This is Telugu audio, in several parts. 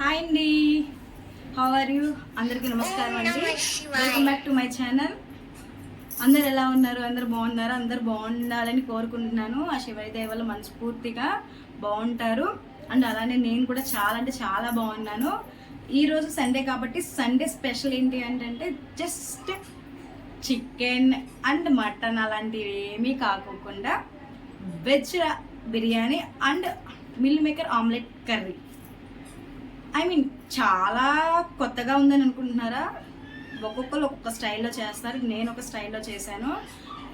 హాయ్ అండి హౌ ఆర్ యూ అందరికీ నమస్కారం అండి. Welcome back to my channel అందరు ఎలా ఉన్నారు? అందరు బాగున్నారు? అందరు బాగుండాలని కోరుకుంటున్నాను. ఆ దయ వల్ల మనస్ఫూర్తిగా బాగుంటారు. అండ్ అలానే నేను కూడా చాలా అంటే చాలా బాగున్నాను. ఈరోజు సండే కాబట్టి సండే స్పెషల్ ఏంటి అంటే జస్ట్ చికెన్ అండ్ మటన్ అలాంటివి ఏమీ కాకోకుండా veg biryani and meal maker omelette curry I mean చాలా కొత్తగా ఉందని అనుకుంటున్నారా? ఒక్కొక్కరు ఒక్కొక్క స్టైల్లో చేస్తారు. నేను ఒక స్టైల్లో చేశాను.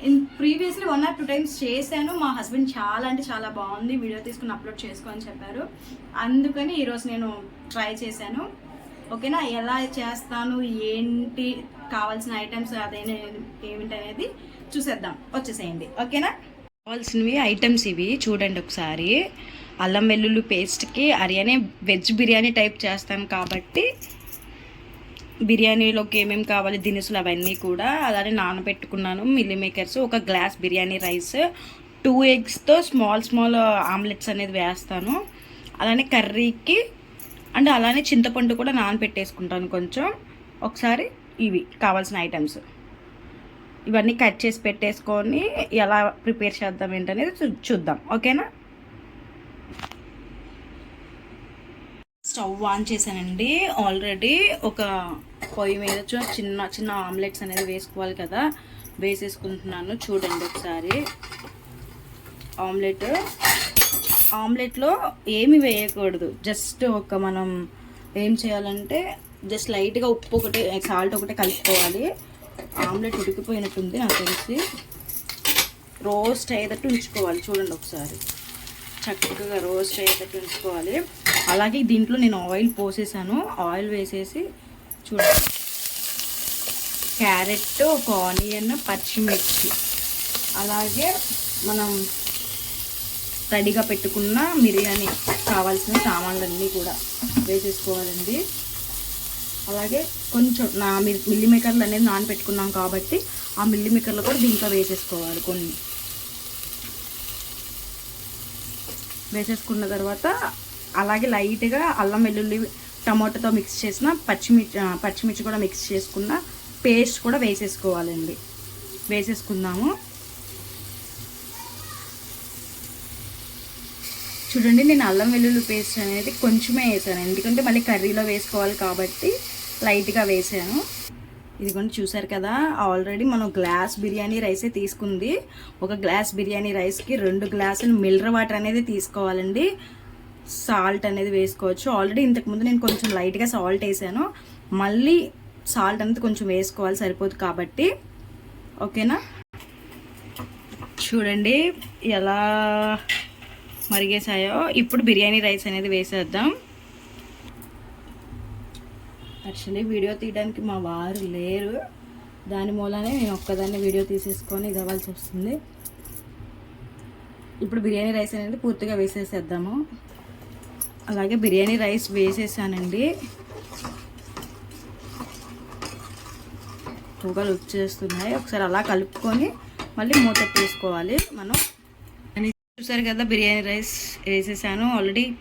In previously one or two times చేశాను. మా హస్బెండ్ చాలా అంటే చాలా బాగుంది. వీడియో తీసుకుని అప్లోడ్ చేసుకో అని చెప్పారు. అందుకని ఈరోజు నేను ట్రై చేశాను. ఓకేనా ఎలా చేస్తాను? ఏంటి? కావాల్సిన ఐటమ్స్ అదే ఏమిటి అనేది చూసేద్దాం. వచ్చేసేయండి. ఓకేనా కావాల్సినవి ఐటమ్స్ ఇవి చూడండి ఒకసారి. అల్లం వెల్లుల్లి పేస్ట్కి అరియానే వెజ్ బిర్యానీ టైప్ చేస్తాను కాబట్టి బిర్యానీలోకి ఏమేమి కావాలి దినుసులు అవన్నీ కూడా అలానే నానబెట్టుకున్నాను. మిల్లీ మేకర్స్ ఒక గ్లాస్ బిర్యానీ రైస్ టూ ఎగ్స్తో స్మాల్ స్మాల్ ఆమ్లెట్స్ అనేది వేస్తాను. అలానే కర్రీకి అండ్ అలానే చింతపండు కూడా నానబెట్టేసుకుంటాను కొంచెం. ఒకసారి ఇవి కావాల్సిన ఐటమ్స్. ఇవన్నీ కట్ చేసి పెట్టేసుకొని ఎలా ప్రిపేర్ చేద్దాం ఏంటనేది చూ- చూద్దాం. ఓకేనా? స్టవ్ ఆన్ చేశానండి. ఆల్రెడీ ఒక పొయ్యి మీద చిన్న చిన్న ఆమ్లెట్స్ అనేది వేసుకోవాలి కదా. వేసేసుకుంటున్నాను. చూడండి ఒకసారి. ఆమ్లెట్. ఆమ్లెట్లో ఏమి వేయకూడదు. జస్ట్ ఒక మనం ఏం చేయాలంటే జస్ట్ లైట్గా ఉప్పు ఒకటి సాల్ట్ ఒకటి కలుపుకోవాలి. ఆమ్లెట్ ఉడికిపోయినట్టుంది నాకు తెలిసి. రోస్ట్ అయ్యేటట్టు ఉంచుకోవాలి. చూడండి ఒకసారి. చక్కగా రోస్ట్ అయ్యేటట్టు ఉంచుకోవాలి. అలాగే దీంట్లో నేను ఆయిల్ పోసేసాను. ఆయిల్ వేసేసి చూడండి క్యారెట్ ఒక ఆనియన్ పచ్చిమిర్చి. అలాగే మనం రెడీగా పెట్టుకున్న బిర్యానీ కావాల్సిన సామాన్లన్నీ కూడా వేసేసుకోవాలండి. అలాగే కొంచెం నా మిల్ మేకర్లు అనేది నానబెట్టుకున్నాం కాబట్టి ఆ మిల్లీ మేకర్లు కూడా దీంట్లో వేసేసుకోవాలి కొన్ని. వేసేసుకున్న తర్వాత అలాగే లైట్గా అల్లం వెల్లుల్లి టమాటోతో మిక్స్ చేసిన పచ్చిమిర్చి పచ్చిమిర్చి కూడా మిక్స్ చేసుకున్న పేస్ట్ కూడా వేసేసుకోవాలండి. వేసేసుకుందాము. చూడండి నేను అల్లం వెల్లుల్లి పేస్ట్ అనేది కొంచెమే వేసాను. ఎందుకంటే మళ్ళీ కర్రీలో వేసుకోవాలి కాబట్టి లైట్గా వేసాను. ఇదిగోండి చూసారు కదా ఆల్రెడీ మనం గ్లాస్ బిర్యానీ రైసే తీసుకుంది. ఒక గ్లాస్ బిర్యానీ రైస్కి రెండు గ్లాసులు మిల్లర్ వాటర్ అనేది తీసుకోవాలండి. సాల్ట్ అనేది వేసుకోవచ్చు. ఆల్రెడీ ఇంతకుముందు నేను కొంచెం లైట్గా సాల్ట్ వేసాను. మళ్ళీ సాల్ట్ అనేది కొంచెం వేసుకోవాలి సరిపోదు కాబట్టి. ఓకేనా చూడండి ఎలా మరిగేసాయో ఇప్పుడు బిర్యానీ రైస్ అనేది వేసేద్దాం. యాక్చువల్లీ వీడియో తీయడానికి మా వారు లేరు. దాని మూలానే నేను ఒక్కదాన్ని వీడియో తీసేసుకొని ఇది అవ్వాల్సి వస్తుంది. ఇప్పుడు బిర్యానీ రైస్ అనేది పూర్తిగా వేసేసేద్దాము. అలాగే బిర్యానీ రైస్ వేసేసానండి. పొగలు వచ్చేస్తున్నాయి. ఒకసారి అలా కలుపుకొని మళ్ళీ మూత తీసుకోవాలి. మనం అని చూసారు కదా బిర్యానీ రైస్ వేసేసాను. ఆల్రెడీ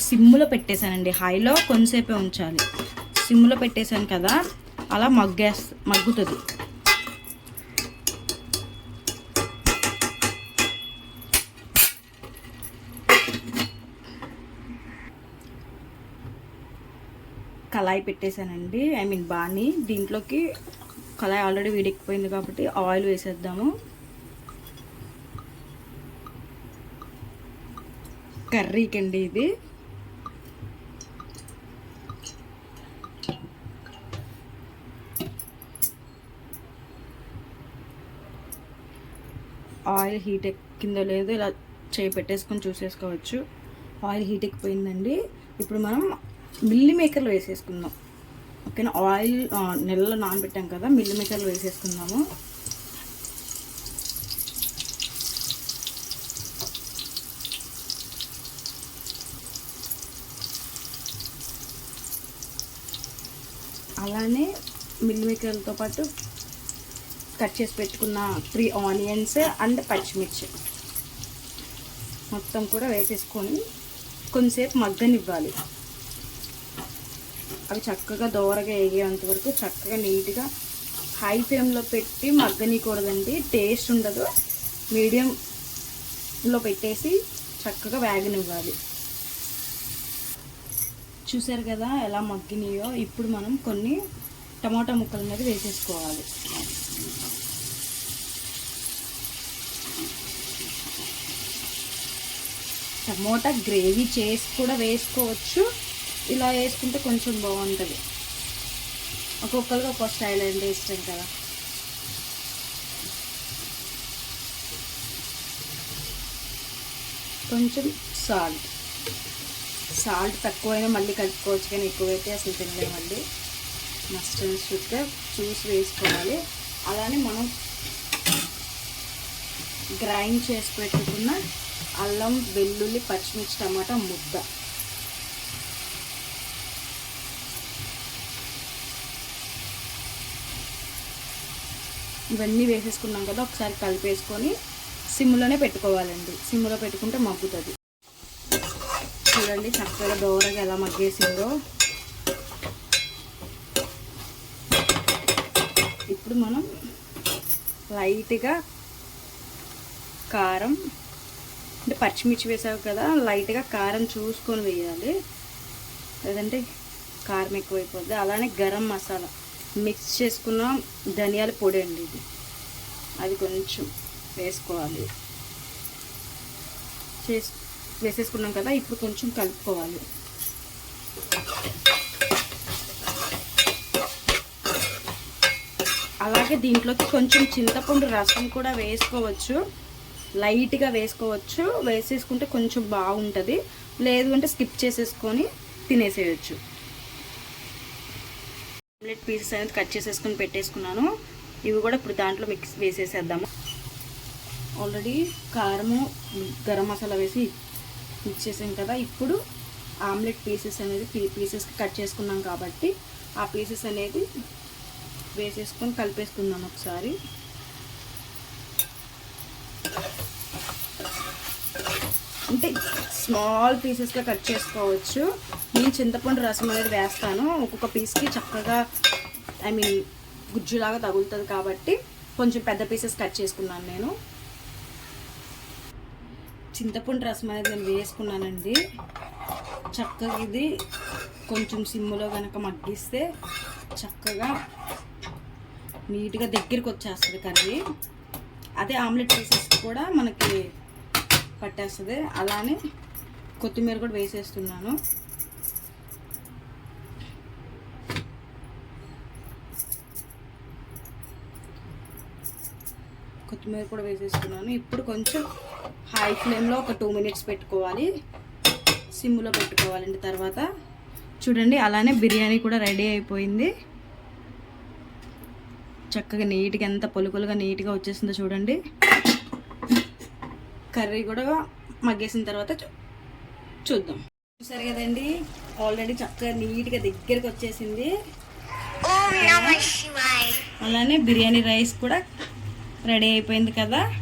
సిమ్లో పెట్టేశానండి హైలో కొంతసేపే ఉంచాలి. సిమ్లో పెట్టేశాను కదా. అలా మగ్గేస్ మగ్గుతుంది. కళాయి పెట్టేశానండి. ఐ మీన్ బాణీ. దీంట్లోకి కళాయి ఆల్రెడీ వేడెక్కిపోయింది కాబట్టి ఆయిల్ వేసేద్దాము. కర్రీకి అండి ఇది. ఆయిల్ హీట్ ఎక్కిందో లేదో ఇలా చేయి పెట్టేసుకొని చూసేసుకోవచ్చు. ఆయిల్ హీట్ ఎక్కిపోయిందండి. ఇప్పుడు మనం మిల్లి మేకర్లు వేసేసుకుందాం. ఓకేనా? ఆయిల్ నెలలో నానబెట్టాం కదా మిల్లి మేకర్లు వేసేసుకుందాము. అలానే మిల్లి మేకర్లతో పాటు కట్ చేసి పెట్టుకున్న త్రీ ఆనియన్స్ అండ్ పచ్చిమిర్చి మొత్తం కూడా వేసేసుకొని కొంతసేపు మగ్గనివ్వాలి. అవి చక్కగా దోరగా వేగేంత వరకు చక్కగా నీట్గా హై ఫ్లేమ్లో పెట్టి మగ్గనీయకూడదండి టేస్ట్ ఉండదు. మీడియంలో పెట్టేసి చక్కగా వేగనివ్వాలి. చూసారు కదా ఎలా మగ్గినాయో? ఇప్పుడు మనం కొన్ని టమాటా ముక్కల మీద వేసేసుకోవాలి. టమోటా గ్రేవీ చేసి కూడా వేసుకోవచ్చు. ఇలా వేసుకుంటే కొంచెం బాగుంటుంది. ఒక్కొక్కరికి ఒక్కొక్క స్టైల్ అంటే ఇష్టం కదా. కొంచెం సాల్ట్. సాల్ట్ తక్కువైనా మళ్ళీ కలుపుకోవచ్చు కానీ ఎక్కువైతే అసలు తినలేమండి. మస్ట్ అండ్ చూసి వేసుకోవాలి. అలానే మనం గ్రైండ్ చేసి పెట్టుకున్న అల్లం వెల్లుల్లి పచ్చిమిర్చి టమాటా ముద్ద. ఇవన్నీ వేసేసుకున్నాం కదా ఒకసారి కలిపేసుకొని సిమ్లోనే పెట్టుకోవాలండి. సిమ్లో పెట్టుకుంటే మగ్గుతుంది. చూడండి చక్కగా దోరగా ఎలా మగ్గేసిందో. ఇప్పుడు మనం లైట్గా కారం అంటే పచ్చిమిర్చి వేసావు కదా లైట్గా కారం చూసుకొని వేయాలి. లేదంటే కారం ఎక్కువైపోద్ది. అలానే గరం మసాలా. మిక్స్ చేసుకున్న ధనియాల పొడి అండి ఇది. అది కొంచెం వేసుకోవాలి. చేసు వేసేసుకున్నాం కదా ఇప్పుడు కొంచెం కలుపుకోవాలి. అలాగే దీంట్లోకి కొంచెం చింతపండు రసం కూడా వేసుకోవచ్చు. లైట్గా వేసుకోవచ్చు. వేసేసుకుంటే కొంచెం బాగుంటుంది. లేదు అంటే స్కిప్ చేసేసుకొని తినేసేయచ్చు. ఆమ్లెట్ పీసెస్ అనేది కట్ చేసేసుకుని పెట్టేసుకున్నాను. ఇవి కూడా ఇప్పుడు దాంట్లో మిక్స్ వేసేసేద్దాము. ఆల్రెడీ కారము గరం మసాలా వేసి మిక్స్ చేసాం కదా. ఇప్పుడు ఆమ్లెట్ పీసెస్ అనేది పీసెస్కి కట్ చేసుకున్నాం కాబట్టి ఆ పీసెస్ అనేది వేసేసుకొని కలిపేసుకుందాం ఒకసారి. అంటే స్మాల్ పీసెస్గా కట్ చేసుకోవచ్చు. నేను చింతపండు రసం అనేది వేస్తాను. ఒక్కొక్క పీస్కి చక్కగా ఐ మీన్ గుజ్జులాగా తగులుతుంది కాబట్టి కొంచెం పెద్ద పీసెస్ కట్ చేసుకున్నాను నేను. చింతపండు రసం అనేది నేను వేసుకున్నానండి. చక్కగా ఇది కొంచెం సిమ్లో కనుక మగ్గిస్తే చక్కగా నీట్గా దగ్గరికి వచ్చేస్తుంది కర్రీ. అదే ఆమ్లెట్ పీసెస్ కూడా మనకి పట్టేస్తుంది. అలానే కొత్తిమీర కూడా వేసేస్తున్నాను. కొత్తిమీర కూడా వేసేస్తున్నాను. ఇప్పుడు కొంచెం హై ఫ్లేమ్లో ఒక టూ మినిట్స్ పెట్టుకోవాలి. సిమ్లో పెట్టుకోవాలండి తర్వాత. చూడండి అలానే బిర్యానీ కూడా రెడీ అయిపోయింది. చక్కగా నీట్గా ఎంత పొలుకులుగా నీట్గా వచ్చేసిందో చూడండి. కర్రీ కూడా మగ్గేసిన తర్వాత చూ- చూద్దాం. చూసారు కదండి? ఆల్రెడీ చక్కగా నీట్గా దగ్గరికి వచ్చేసింది. అలానే బిర్యానీ రైస్ కూడా రెడీ అయిపోయింది కదా?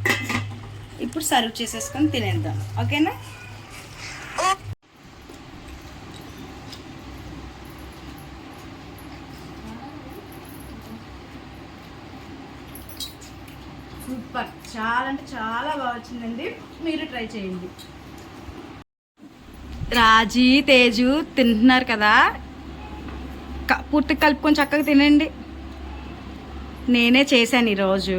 ఇప్పుడు సర్వ్ చేసేసుకొని తినేద్దాం. ఓకేనా? సూపర్. చాలా అంటే చాలా బాగా వచ్చిందండి. మీరు ట్రై చేయండి. రాజీ తేజు తింటున్నారు కదా? పూర్తి కలుపుకొని చక్కగా తినండి. నేనే చేశాను ఈరోజు.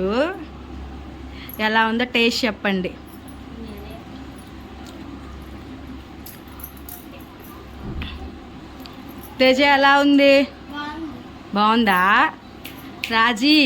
ఎలా ఉందో టేస్ట్ చెప్పండి. తేజ ఎలా ఉంది? బాగుందా? రాజీ